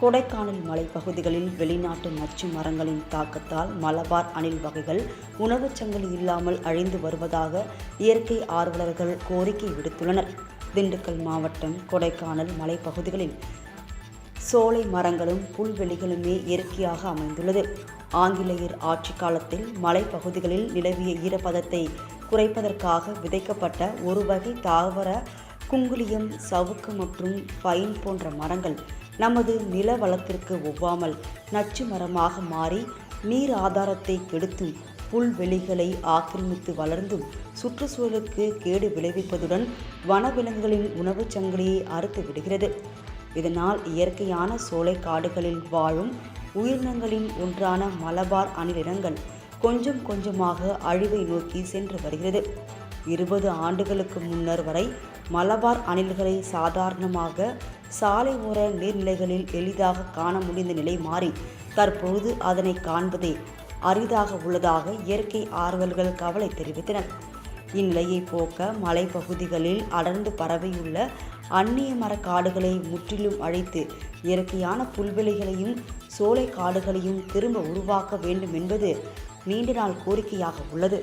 கொடைக்கானல் மலைப்பகுதிகளில் வெளிநாட்டு நச்சு மரங்களின் தாக்கத்தால் மலபார் அணில் வகைகள் உணவுச் சங்கிலி இல்லாமல் அழிந்து வருவதாக இயற்கை ஆர்வலர்கள் கோரிக்கை விடுத்துள்ளனர். திண்டுக்கல் மாவட்டம் கொடைக்கானல் மலைப்பகுதிகளில் சோலை மரங்களும் புல்வெளிகளுமே இயற்கையாக அமைந்துள்ளது. ஆங்கிலேயர் ஆட்சி காலத்தில் மலைப்பகுதிகளில் நிலவிய ஈரப்பதத்தை குறைப்பதற்காக விதைக்கப்பட்ட ஒரு வகை தாவர குங்குலியம் சவுக்கு மற்றும் பைன் போன்ற மரங்கள் நமது நில வளத்திற்கு ஒவ்வாமல் நச்சு மரமாக மாறி நீர் ஆதாரத்தை கெடுத்தும் புல்வெளிகளை ஆக்கிரமித்து வளர்ந்தும் சுற்றுச்சூழலுக்கு கேடு விளைவிப்பதுடன் வனவிலங்குகளின் உணவுச் சங்கிலியை அறுத்து விடுகிறது. இதனால் இயற்கையான சோலை காடுகளில் வாழும் உயிரினங்களின் ஒன்றான மலபார் அணிலினங்கள் கொஞ்சம் கொஞ்சமாக அழிவை நோக்கி சென்று வருகிறது. இருபது ஆண்டுகளுக்கு முன்னர் வரை மலபார் அணில்களை சாதாரணமாக சாலை ஓர நீர்நிலைகளில் எளிதாக காண முடிந்த நிலை மாறி தற்பொழுது அதனை காண்பதே அரிதாக உள்ளதாக இயற்கை ஆர்வல்கள் கவலை தெரிவித்தனர் இந்நிலையை போக்க மலைப்பகுதிகளில் அடர்ந்து பரவியுள்ள அந்நிய மர காடுகளை முற்றிலும் அழித்து இயற்கையான புல்வெளிகளையும் சோலை காடுகளையும் திரும்ப உருவாக்க வேண்டும் என்பது நீண்ட நாள் கோரிக்கையாக உள்ளது.